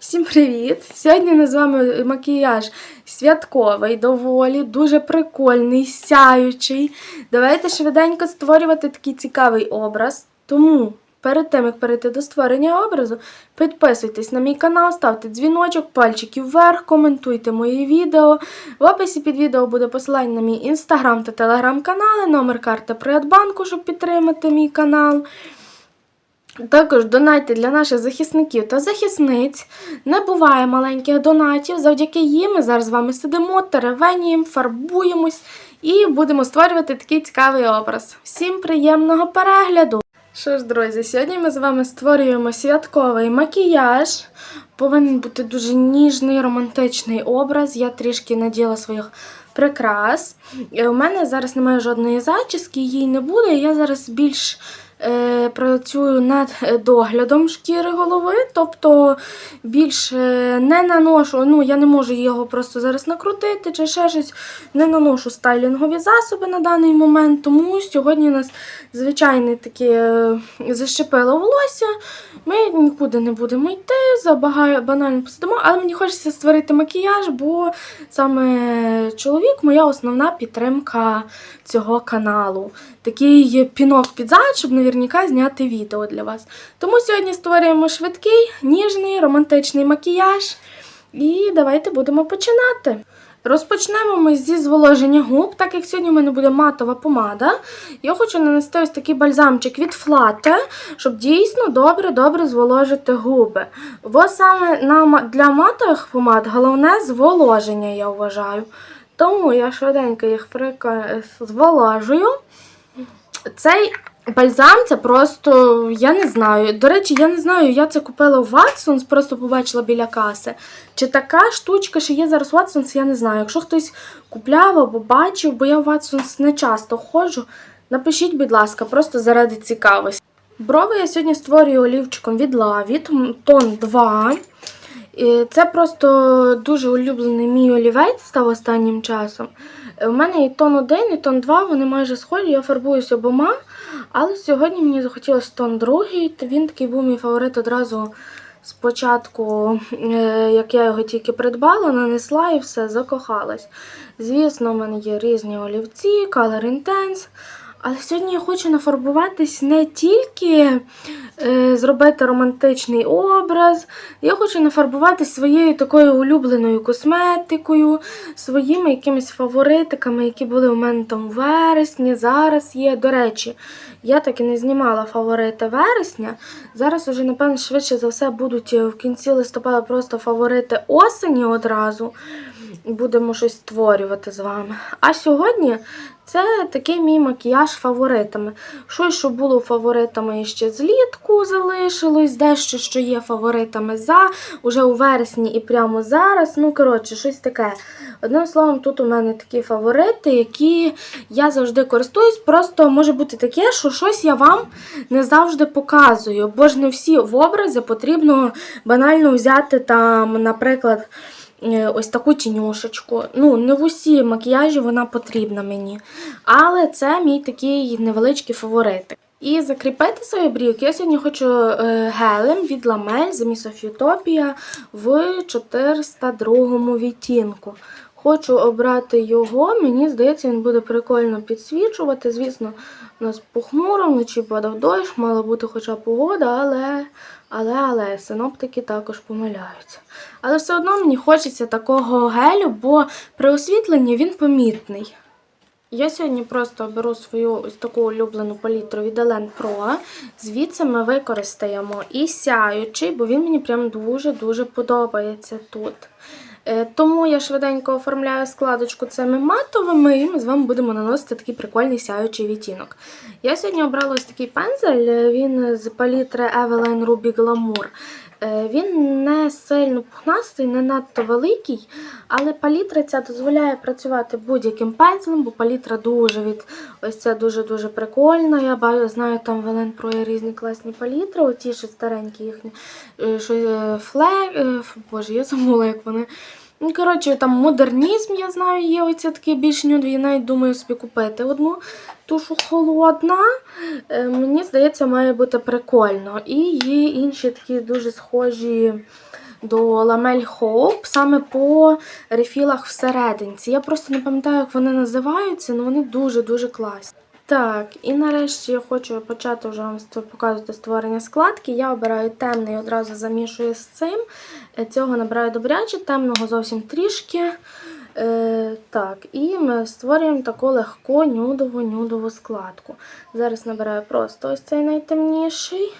Всім привіт! Сьогодні ми з вами макіяж святковий, доволі, дуже прикольний, сяючий. Давайте швиденько створювати такий цікавий образ. Тому перед тим, як перейти до створення образу, підписуйтесь на мій канал, ставте дзвіночок, пальчики вверх, коментуйте мої відео. В описі під відео буде посилання на мій інстаграм та телеграм-канали, номер карти Приватбанку, щоб підтримати мій канал. Також донати для наших захисників та захисниць. Не буває маленьких донатів. Завдяки їм ми зараз з вами сидимо, теревеніємо, фарбуємось і будемо створювати такий цікавий образ. Всім приємного перегляду! Що ж, друзі, сьогодні ми з вами створюємо святковий макіяж. Повинен бути дуже ніжний, романтичний образ. Я трішки наділа своїх прикрас. Е, У мене зараз немає жодної зачіски, її не буде. Я зараз більш працюю над е, доглядом шкіри голови, тобто більш е, не наношу, ну я не можу його просто зараз накрутити чи ще щось, не наношу стайлінгові засоби на даний момент, тому сьогодні у нас звичайне таке е, защепило волосся. Ми нікуди не будемо йти, забагаю банально посидимо, але мені хочеться створити макіяж, бо саме чоловік моя основна підтримка цього каналу. Такий пінок під зад, щоб наверняка зняти відео для вас. Тому сьогодні створюємо швидкий, ніжний, романтичний макіяж. І давайте будемо починати. Розпочнемо ми зі зволоження губ, так як сьогодні в мене буде матова помада. Я хочу нанести ось такий бальзамчик від Флате, щоб дійсно добре-добре зволожити губи. Бо саме для матових помад головне зволоження, я вважаю. Тому я швиденько їх прика- Цей бальзам це просто, я не знаю. До речі, я не знаю, я це купила в Watsons, просто побачила біля каси. Чи така штучка ще є зараз в Watsons, я не знаю. Якщо хтось купляв або бачив, бо я в Watsons не часто ходжу, напишіть, будь ласка, просто заради цікавості. Брови я сьогодні створюю олівчиком від Lavit, тон 2. І Це просто дуже улюблений мій олівець став останнім часом. Е, У мене і тон 1, і тон 2, вони майже схожі, я фарбуюсь обома. Але сьогодні мені захотілося тон другий, він такий був мій фаворит одразу спочатку, е, як я його тільки придбала, нанесла і все, закохалась. Звісно, в мене є різні олівці, Color Intense. Але сьогодні я хочу нафарбуватись не тільки е, зробити романтичний образ, я хочу нафарбуватись своєю такою улюбленою косметикою, своїми якимись фаворитиками, які були у мене там в вересні, зараз є. До речі, я так і не знімала фаворити вересня. Зараз уже, напевно, швидше за все будуть е, в кінці листопада просто фаворити осені одразу. Будемо щось створювати з вами. А сьогодні це такий мій макіяж фаворитами. Щось, що було фаворитами ще злітку залишилось, дещо, що є фаворитами за, уже у вересні і прямо зараз. Ну, коротше, щось таке. Одним словом, тут у мене такі фаворити, які я завжди користуюсь. Просто може бути таке, що щось я вам не завжди показую, бо ж не всі в образі потрібно банально взяти там, наприклад. Е, Ось таку тінюшечку. Ну, не в усі макіяжі вона потрібна мені. Але це мій такий невеличкий фаворитик. І закріпити свої брівки я сьогодні хочу е, гелем від Ламель з of в 402 відтінку. Хочу обрати його, мені здається, він буде прикольно підсвічувати. Звісно, у нас похмуро, вночі падав дощ, мала бути хоча погода, але, але, але синоптики також помиляються. Але все одно мені хочеться такого гелю, бо при освітленні він помітний. Я сьогодні просто беру свою ось таку улюблену палітру від Elen Pro. Звідси ми використаємо і сяючий, бо він мені прям дуже-дуже подобається тут. Е, Тому я швиденько оформляю складочку цими матовими, і ми з вами будемо наносити такий прикольний сяючий відтінок. Я сьогодні обрала ось такий пензель, е, він з палітри Eveline Ruby Glamour. Е, Він не сильно пухнастий, не надто великий, але палітра ця дозволяє працювати будь-яким пензлем, бо палітра дуже від ось ця дуже-дуже прикольна. Я знаю, там в про різні класні палітри, оті ще старенькі їхні, е, що е, фле, боже, я забула, як вони. Ну, коротше, там модернізм, я знаю, є оця такі більш нюдові, я навіть думаю собі купити одну. Тушу холодна, е, мені здається, має бути прикольно. І є інші такі дуже схожі до Ламель Hope саме по рефілах всерединці. Я просто не пам'ятаю, як вони називаються, але вони дуже-дуже класні. Так, і нарешті я хочу почати вже вам показувати створення складки. Я обираю темний, одразу замішую з цим. Е, Цього набираю добряче, темного зовсім трішки. Е, так, і ми створюємо таку легку нюдову-нюдову складку. Зараз набираю просто ось цей найтемніший.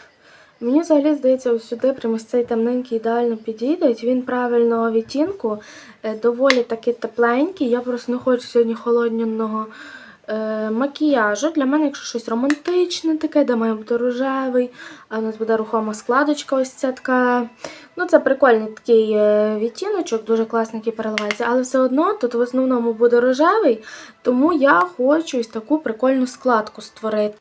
Мені взагалі здається, ось сюди прямо цей темненький ідеально підійде. Він правильного відтінку, е, доволі таки тепленький. Я просто не хочу сьогодні холодняного е, макіяжу. Для мене, якщо щось романтичне таке, де має бути рожевий, а у нас буде рухома складочка, ось ця така. Ну, це прикольний такий е, відтіночок, дуже класний, який переливається, але все одно тут в основному буде рожевий, тому я хочу ось таку прикольну складку створити.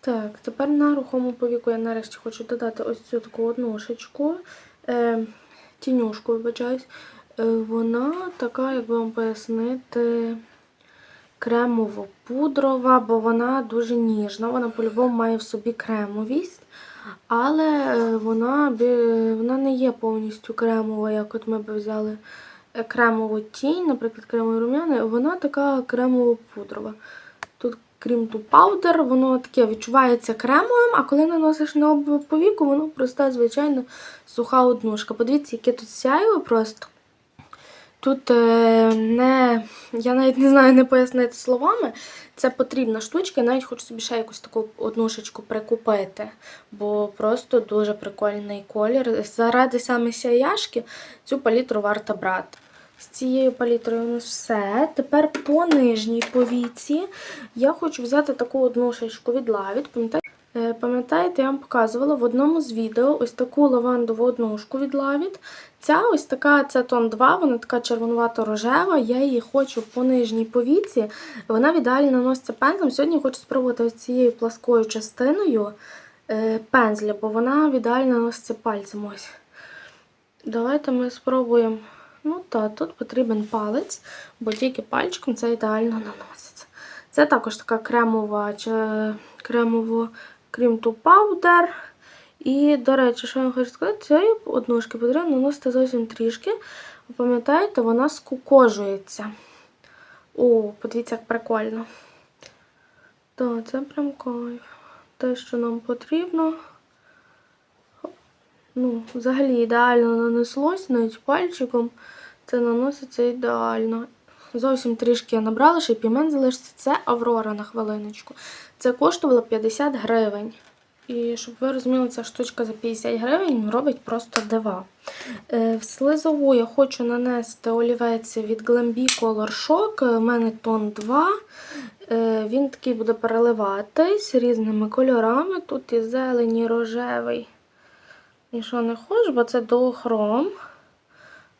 Так, тепер на рухому повіку я нарешті хочу додати ось цю таку однушечку, е, тінюшку, вибачаюсь. Е, вона така, як би вам пояснити, кремово-пудрова, бо вона дуже ніжна. Вона по-любому має в собі кремовість, але е, вона, вона не є повністю кремова, як от ми б взяли е, кремову тінь, наприклад, кремові рум'яни. Вона така кремово-пудрова. Тут, крім ту паудер, воно таке відчувається кремовим, а коли наносиш на повіку, воно проста, звичайно, суха однушка. Подивіться, яке тут сяйво просто. Тут е, не, я навіть не знаю не пояснити словами. Це потрібна штучка, навіть хочу собі ще якусь таку однушечку прикупити, бо просто дуже прикольний колір. Заради саме сяяшки цю палітру варто брати. З цією палітрою у нас все. Тепер по нижній повіці я хочу взяти таку однушечку від Lavit. Пам'ятаєте? Е, Пам'ятаєте, я вам показувала в одному з відео ось таку лавандову однушку від Lavit. Ця ось така, це тон 2, вона така червонувато-рожева. Я її хочу по нижній повіці. Вона в ідеалі наноситься пензлем. Сьогодні хочу спробувати ось цією пласкою частиною е, пензля, бо вона в ідеалі наноситься пальцем. Ось. Давайте ми спробуємо. Ну так, тут потрібен палець, бо тільки пальчиком це ідеально наноситься. Це також така кремова кремово крім ту паудер. І, до речі, що я вам хочу сказати, цієї однушки потрібно наносити зовсім трішки. Ви пам'ятаєте, вона скукожується. О, подивіться, як прикольно. Так, це прям кайф. Те, що нам потрібно. Ну, взагалі ідеально нанеслось, навіть пальчиком. Це наноситься ідеально. Зовсім трішки я набрала, ще й пігмент залишиться. Це Аврора на хвилиночку. Це коштувало 50 гривень. І щоб ви розуміли, ця штучка за 50 гривень робить просто дива. Е, в слизову я хочу нанести олівець від Glambi Color Shock. У мене тон 2. Е, він такий буде переливатись різними кольорами. Тут і зелені, і рожевий. Що не хочу, бо це дуохром.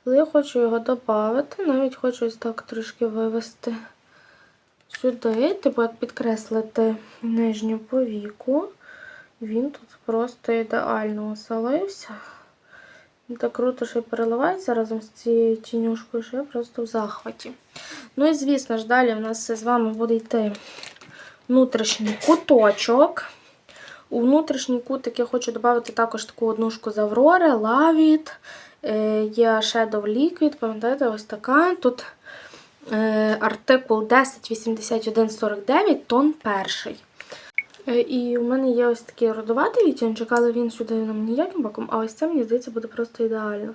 Але я хочу його додати. Навіть хочу ось так трішки вивести сюди, типу як підкреслити нижню повіку. Він тут просто ідеально оселився. Так круто, що переливається разом з цією тінюшкою, що я просто в захваті. Ну і звісно ж, далі в нас з вами буде йти внутрішній куточок. У внутрішній кутик я хочу додати також таку однушку з Аврори, Lavit, е, є Shadow Liquid, пам'ятаєте, ось така. Тут е, артикул 108149, тон перший. Е, І у мене є ось такий родоватий відтінчик, але він сюди нам ніяким боком, а ось це, мені здається, буде просто ідеально.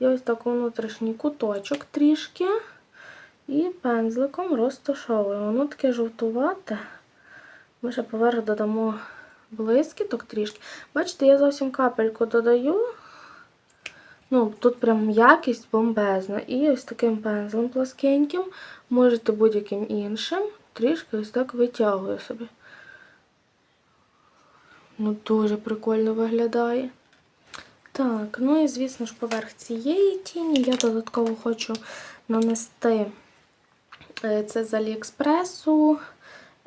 Є ось такий внутрішній куточок трішки. І пензликом розташовуємо. Воно таке жовтувате. Ми ще поверх додамо блискіток трішки. Бачите, я зовсім капельку додаю. Ну, тут прям якість бомбезна. І ось таким пензлем пласкеньким, можете будь-яким іншим, трішки ось так витягую собі. Ну, дуже прикольно виглядає. Так, ну і звісно ж, поверх цієї тіні я додатково хочу нанести е, це з Аліекспресу.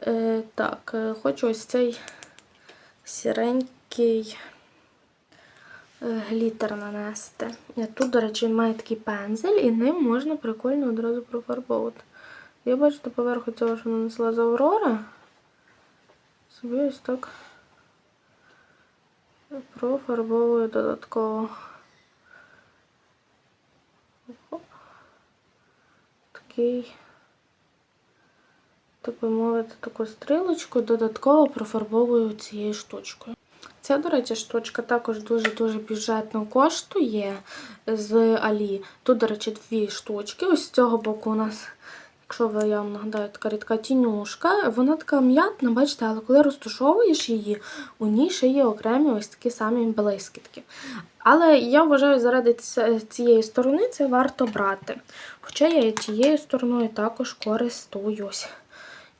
Е, Так, е, хочу ось цей сіренький глітер нанести. Тут, до речі, він має такий пензель, і ним можна прикольно одразу профарбовувати. Я бачите, поверху цього, що нанесла з Аврора, собі ось так профарбовую додатково. Такий, так би мовити, таку стрілочку, додатково профарбовую цією штучкою. Ця, до речі, штучка також дуже-дуже бюджетно коштує з Алі. Тут, до речі, дві штучки. Ось з цього боку у нас якщо ви я вам нагадаю, така рідка тінюшка. Вона така м'ятна, бачите, але коли розтушовуєш її, у ній ще є окремі ось такі самі блискітки. Але я вважаю, заради цієї сторони це варто брати. Хоча я і тією стороною також користуюсь.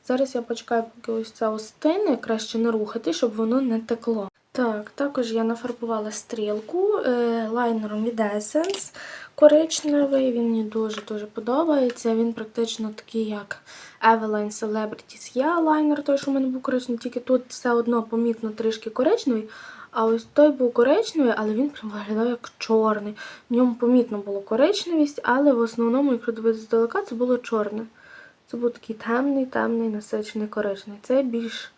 Зараз я почекаю, поки ось це остине, краще не рухати, щоб воно не текло. Так, також я нафарбувала стрілку е, лайнером від Essence коричневий. Він мені дуже-дуже подобається. Він практично такий, як Eveline Celebrities є лайнер, той, що в мене був коричневий, тільки тут все одно помітно трішки коричневий. А ось той був коричневий, але він прям виглядав як чорний. В ньому помітно було коричневість, але в основному, якщо дивитися здалека, це було чорне. Це був такий темний, темний, насичений коричневий. Це більш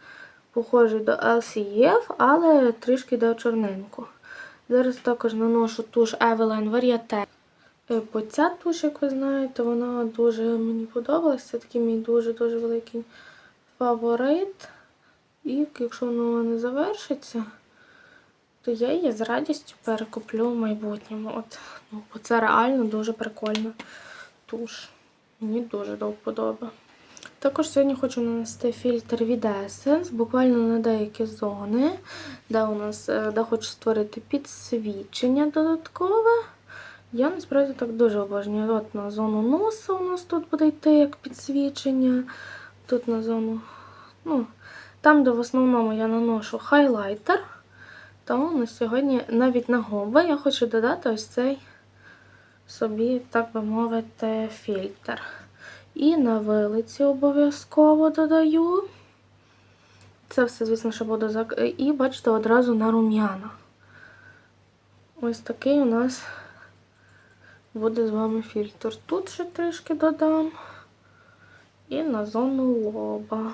похожий до LCF, але трішки йде чорненьку. Зараз також наношу туш Eveline Varieté. Е, Бо ця туш, як ви знаєте, вона дуже мені подобалась. Це такий мій дуже-дуже великий фаворит. І якщо воно не завершиться, то я її з радістю перекуплю в майбутньому. От, ну, бо це реально дуже прикольна туш. Мені дуже до вподоби. Також сьогодні хочу нанести фільтр від Essence, буквально на деякі зони, де у нас е, де хочу створити підсвічення додаткове. Я насправді так дуже обожнюю. От на зону носа у нас тут буде йти як підсвічення. Тут на зону, ну, там, де в основному я наношу хайлайтер, то на сьогодні навіть на губи я хочу додати ось цей собі, так би мовити, фільтр. І на вилиці обов'язково додаю. Це все, звісно, що буду зак... І бачите, одразу на рум'яна. Ось такий у нас буде з вами фільтр. Тут ще трішки додам. І на зону лоба.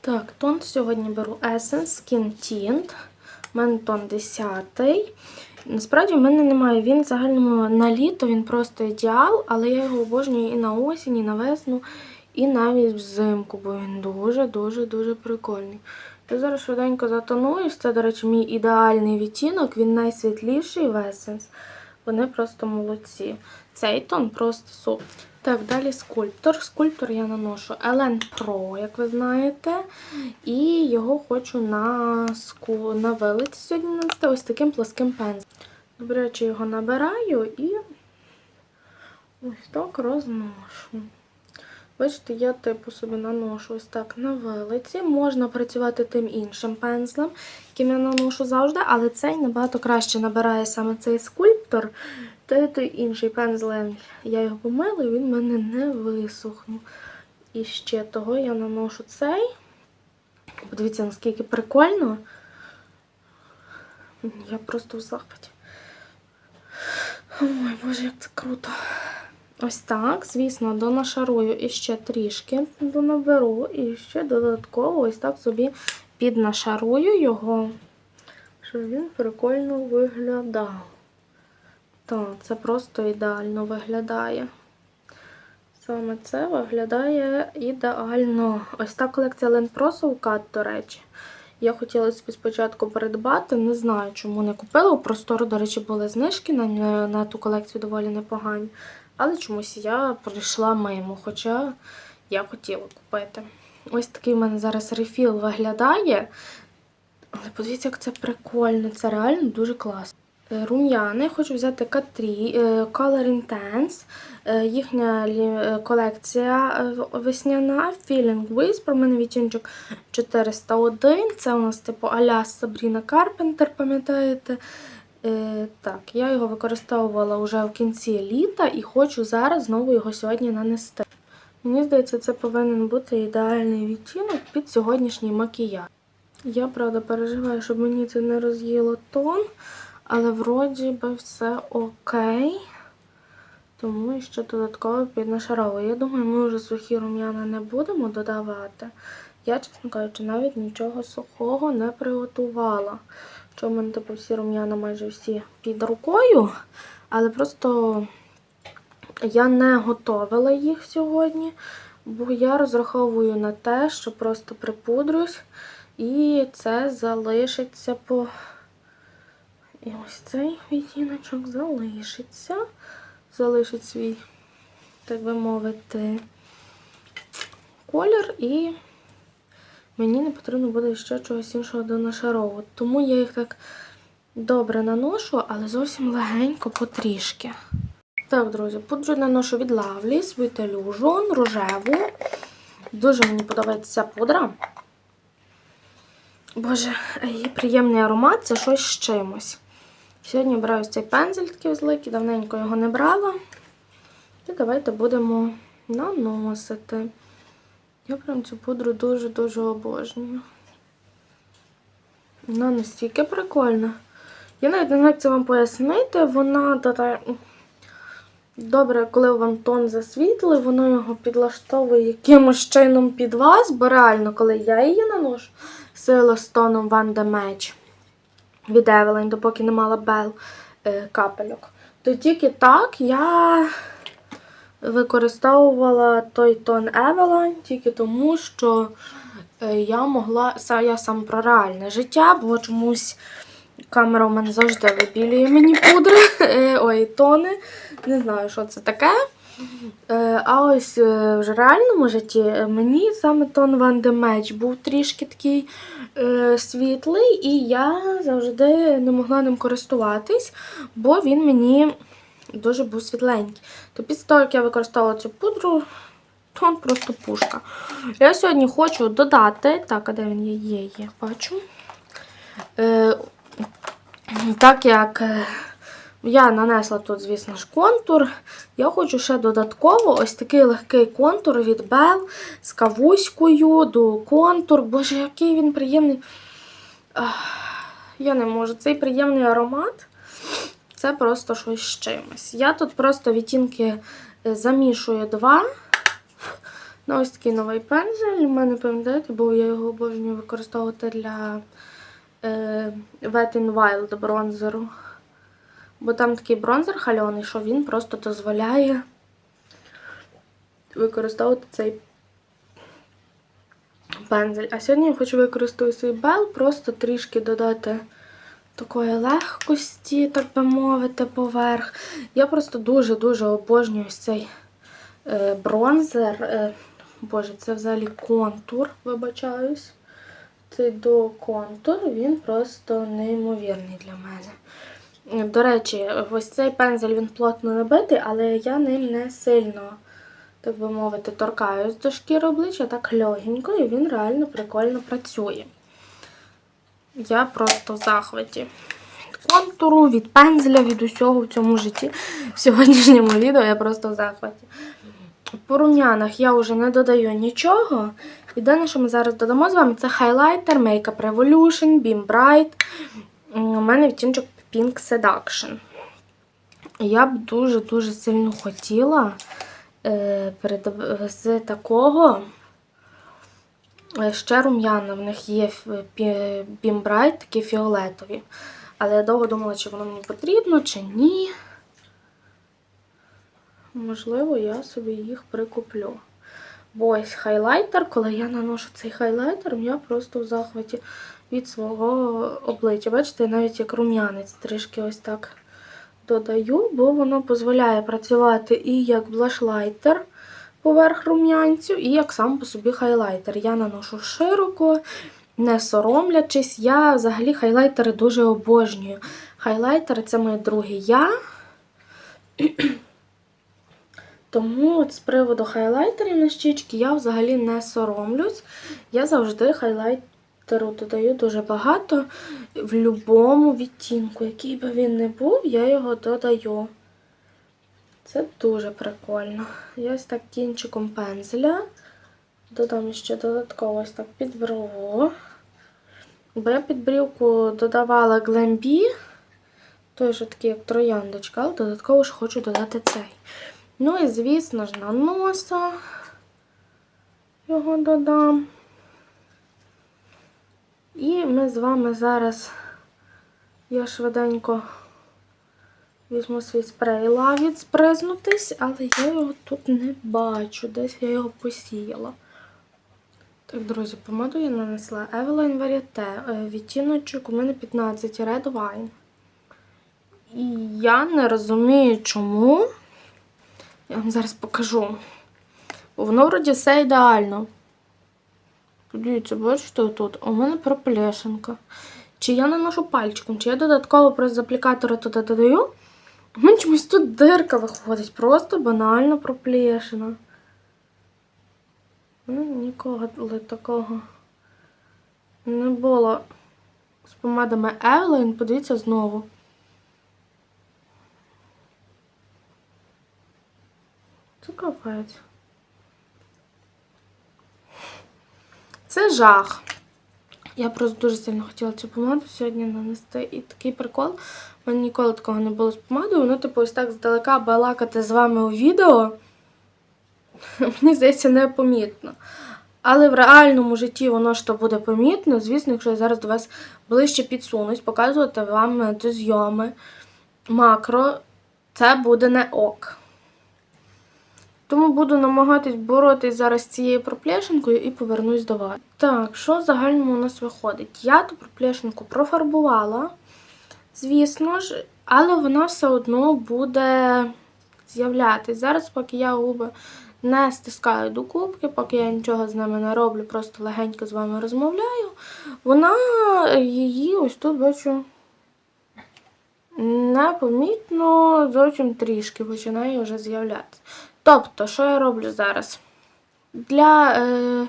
Так, тон сьогодні беру Essence Skin Tint. У мене тон 10. Насправді в мене немає. Він в загальному на літо він просто ідеал, але я його обожнюю і на осінь, і на весну, і навіть взимку, бо він дуже-дуже-дуже прикольний. Я зараз швиденько затонуюсь. Це, до речі, мій ідеальний відтінок, він найсвітліший в Essence. Вони просто молодці. Цей тон просто супер. Так, далі скульптор. Скульптор я наношу Elen Pro, як ви знаєте. І його хочу на ску... на вилиці сьогодні нанести ось таким плоским пензлем. Добряче його набираю і ось так розношу. Бачите, я типу собі наношу ось так на вилиці. Можна працювати тим іншим пензлем, яким я наношу завжди, але цей набагато краще набирає саме цей скульптор. Той той інший пензлем я його помила, він в мене не висохнув. І ще того я наношу цей. Подивіться, наскільки прикольно. Я просто в захваті. Ой, боже, як це круто. Ось так, звісно, донашарую іще трішки донаберу, і ще додатково ось так собі піднашарую його, щоб він прикольно виглядав. Так, це просто ідеально виглядає. Саме це виглядає ідеально. Ось та колекція Land Pro до речі. Я хотіла собі спочатку придбати, не знаю, чому не купила. У простору, до речі, були знижки на, на ту колекцію доволі непогані. Але чомусь я прийшла мимо, хоча я хотіла купити. Ось такий в мене зараз рефіл виглядає. Але подивіться, як це прикольно. Це реально дуже класно. Е, Рум'яни хочу взяти Катрі, е, Color Intense, е, їхня колекція весняна, Feeling Whisper, у мене відтіночок 401, це у нас типу аля Сабріна Карпентер, пам'ятаєте? Е, так, я його використовувала вже в кінці літа і хочу зараз знову його сьогодні нанести. Мені здається, це повинен бути ідеальний відтінок під сьогоднішній макіяж. Я, правда, переживаю, щоб мені це не роз'їло тон, але вроді би все окей. Тому ще додатково піднашаровую. Я думаю, ми вже сухі рум'яна не будемо додавати. Я, чесно кажучи, навіть нічого сухого не приготувала. Що в мене типу всі рум'яна майже всі під рукою, але просто Я не готовила їх сьогодні, бо я розраховую на те, що просто припудрюсь, і це залишиться по. І ось цей відтіночок залишиться. Залишить свій, так би мовити, колір, і мені не потрібно буде ще чогось іншого донашаровувати. Тому я їх так добре наношу, але зовсім легенько потрішки. Так, друзі, пудру наношу від Sweet Illusion, рожеву. Дуже мені подобається ця пудра. Боже, її приємний аромат це щось з чимось. Сьогодні браю цей пензель такий великий, давненько його не брала. І давайте будемо наносити. Я прям цю пудру дуже-дуже обожнюю. Вона настільки прикольна. Я навіть не знаю, як це вам пояснити. Вона додає. Добре, коли вам тон засвітлий, воно його підлаштовує якимось чином під вас, бо реально, коли я її наношу сила з тоном Van de від Evelyn, допоки не мала Bell е, капельок, то тільки так я використовувала той тон Evelyn тільки тому, що е, я могла, я сам про реальне життя, бо чомусь камера у мене завжди вибілює мені пудри, е, ой, тони. Не знаю, що це таке. Е, А ось в реальному житті мені саме тон Van de Match був трішки такий світлий, і я завжди не могла ним користуватись, бо він мені дуже був світленький. То після того, як я використовувала цю пудру, тон просто пушка. Я сьогодні хочу додати, так, а де він є? Є, є, бачу. Е, так як. е, я нанесла тут, звісно ж, контур. Я хочу ще додатково ось такий легкий контур від Bell з кавуською до контур. Боже, який він приємний. Я не можу. Цей приємний аромат це просто щось з чимось. Я тут просто відтінки е, замішую два. На ось такий новий пензель. У мене, пам'ятаєте, бо я його обожнюю використовувати для е, Wet n Wild бронзеру. Бо там такий бронзер хальоний, що він просто дозволяє використовувати цей пензель. А сьогодні я хочу використовувати свій бел, просто трішки додати такої легкості, так би мовити, поверх. Я просто дуже-дуже обожнюю цей е, бронзер. Е, Боже, це взагалі контур, вибачаюсь. Цей до контур, він просто неймовірний для мене. До речі, ось цей пензель він плотно набитий, але я ним не сильно, так би мовити, торкаюсь до шкіри обличчя так легенько, і він реально прикольно працює. Я просто в захваті. Від контуру, від пензеля, від усього в цьому житті. В сьогоднішньому відео я просто в захваті. По рум'янах я вже не додаю нічого. Єдине, що ми зараз додамо з вами, це хайлайтер Makeup Revolution, Beam Bright. У мене відтінчик Pink Seduction. Я б дуже-дуже сильно хотіла е, перед- з такого е, ще рум'яна. В них є Bright, такі фіолетові. Але я довго думала, чи воно мені потрібно, чи ні. Можливо, я собі їх прикуплю. Бо ось хайлайтер, коли я наношу цей хайлайтер, я просто в захваті від свого обличчя. Бачите, навіть як рум'янець трішки ось так додаю, бо воно дозволяє працювати і як блашлайтер поверх рум'янцю, і як сам по собі хайлайтер. Я наношу широко, не соромлячись. Я взагалі хайлайтери дуже обожнюю. Хайлайтери це моє друге я. Тому от з приводу хайлайтерів на щічки я взагалі не соромлюсь. Я завжди хайлайтеру додаю дуже багато. В будь-якому відтінку, який би він не був, я його додаю. Це дуже прикольно. Я ось так кінчиком пензеля. Додам ще додатково ось так під брову. Бо я під брівку додавала глембі, той же такий, як трояндочка, але додатково ж хочу додати цей. Ну і, звісно ж, на носа його додам. І ми з вами зараз, я швиденько Візьму свій спрей лавіт спризнутись, але я його тут не бачу. Десь я його посіяла. Так, друзі, помаду я нанесла Eveline Varieté. е, Відтіночок у мене 15 Red Wine. І я не розумію, чому. Я вам зараз покажу. Бо воно вроді все ідеально. Подивіться, бачите тут? У мене проплешинка. Чи я наношу пальчиком, чи я додатково просто з аплікатора туди додаю. У мене чомусь тут дирка виходить, просто банально проплешина. Ну, нікого такого не було з помадами Evelyn. Подивіться знову. Це капець. Це жах. Я просто дуже сильно хотіла цю помаду сьогодні нанести. І такий прикол. У мене ніколи такого не було з помадою. Воно, типу, ось так здалека балакати з вами у відео. Мені здається, непомітно. Але в реальному житті воно ж то буде помітно. Звісно, якщо я зараз до вас ближче підсунусь, показувати вам до зйоми макро, це буде не ок. Тому буду намагатись боротись зараз з цією проплешинкою і повернусь до вас. Так, що в загальному у нас виходить? Я ту проплешинку профарбувала, звісно ж, але вона все одно буде з'являтись. Зараз, поки я губи не стискаю до кубки, поки я нічого з ними не роблю, просто легенько з вами розмовляю, вона її ось тут бачу. Непомітно зовсім трішки починає вже з'являтися. Тобто, що я роблю зараз? Для е,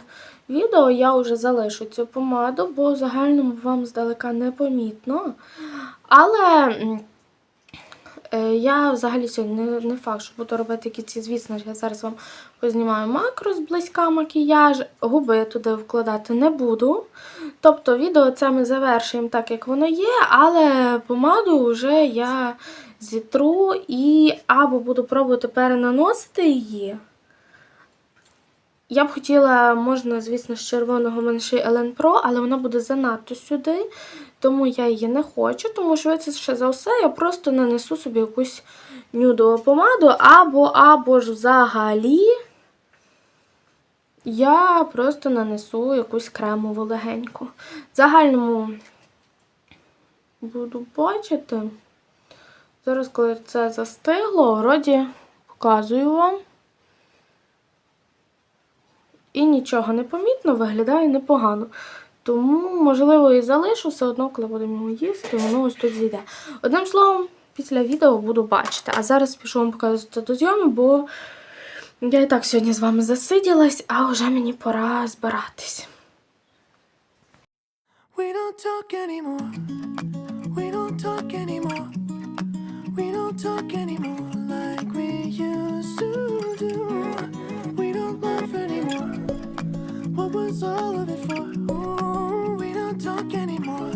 відео я вже залишу цю помаду, бо в загальному вам здалека непомітно. Але е, я взагалі сьогодні не, не факт, що буду робити якісь, звісно ж, я зараз вам познімаю макро зблизька макіяж, губи туди вкладати не буду. Тобто відео це ми завершуємо так, як воно є, але помаду вже я зітру і або буду пробувати перенаносити її. Я б хотіла, можна, звісно, з червоного менший Елен Pro, але вона буде занадто сюди, тому я її не хочу, тому швидше за все я просто нанесу собі якусь нюдову помаду, або, або ж взагалі я просто нанесу якусь кремову легеньку. В загальному буду бачити. Зараз, коли це застигло, вроді показую вам. І нічого не помітно, виглядає непогано. Тому, можливо, і залишу все одно, коли будемо його їсти, воно ось тут зійде. Одним словом, після відео буду бачити. А зараз пішу вам показувати до зйоми, бо я і так сьогодні з вами засиділась, а вже мені пора anymore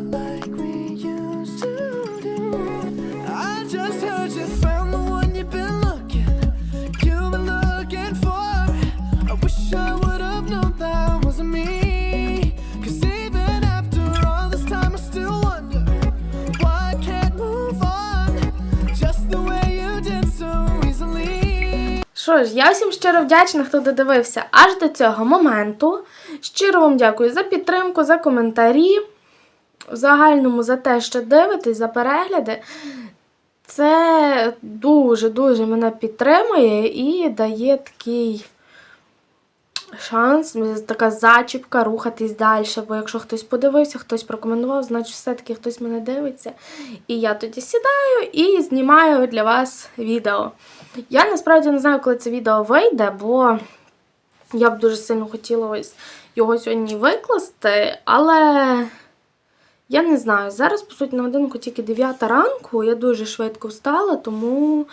Що ж, я всім щиро вдячна, хто додивився аж до цього моменту. Щиро вам дякую за підтримку, за коментарі. В загальному за те, що дивитесь, за перегляди. Це дуже-дуже мене підтримує і дає такий шанс, така зачіпка рухатись далі. Бо якщо хтось подивився, хтось прокоментував, значить все-таки хтось мене дивиться. І я тоді сідаю і знімаю для вас відео. Я насправді не знаю, коли це відео вийде, бо я б дуже сильно хотіла ось його сьогодні викласти, але я не знаю. Зараз, по суті, на годинку тільки 9 ранку, я дуже швидко встала, тому,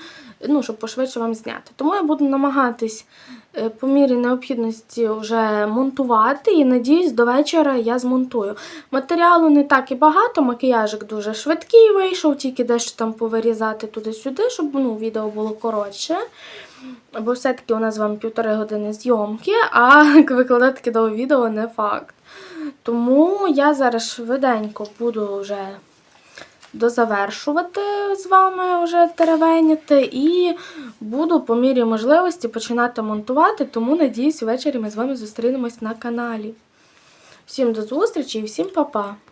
ну, щоб пошвидше вам зняти. Тому я буду намагатись е, по мірі необхідності вже монтувати і надіюсь, до вечора я змонтую. Матеріалу не так і багато, макіяжик дуже швидкий вийшов, тільки дещо там повирізати туди-сюди, щоб ну, відео було коротше. Бо все-таки у нас з вами півтори години зйомки, а викладати таке довге відео не факт. Тому я зараз швиденько буду вже дозавершувати з вами вже теревеняти і буду по мірі можливості починати монтувати, тому надіюсь, ввечері ми з вами зустрінемось на каналі. Всім до зустрічі і всім па-па!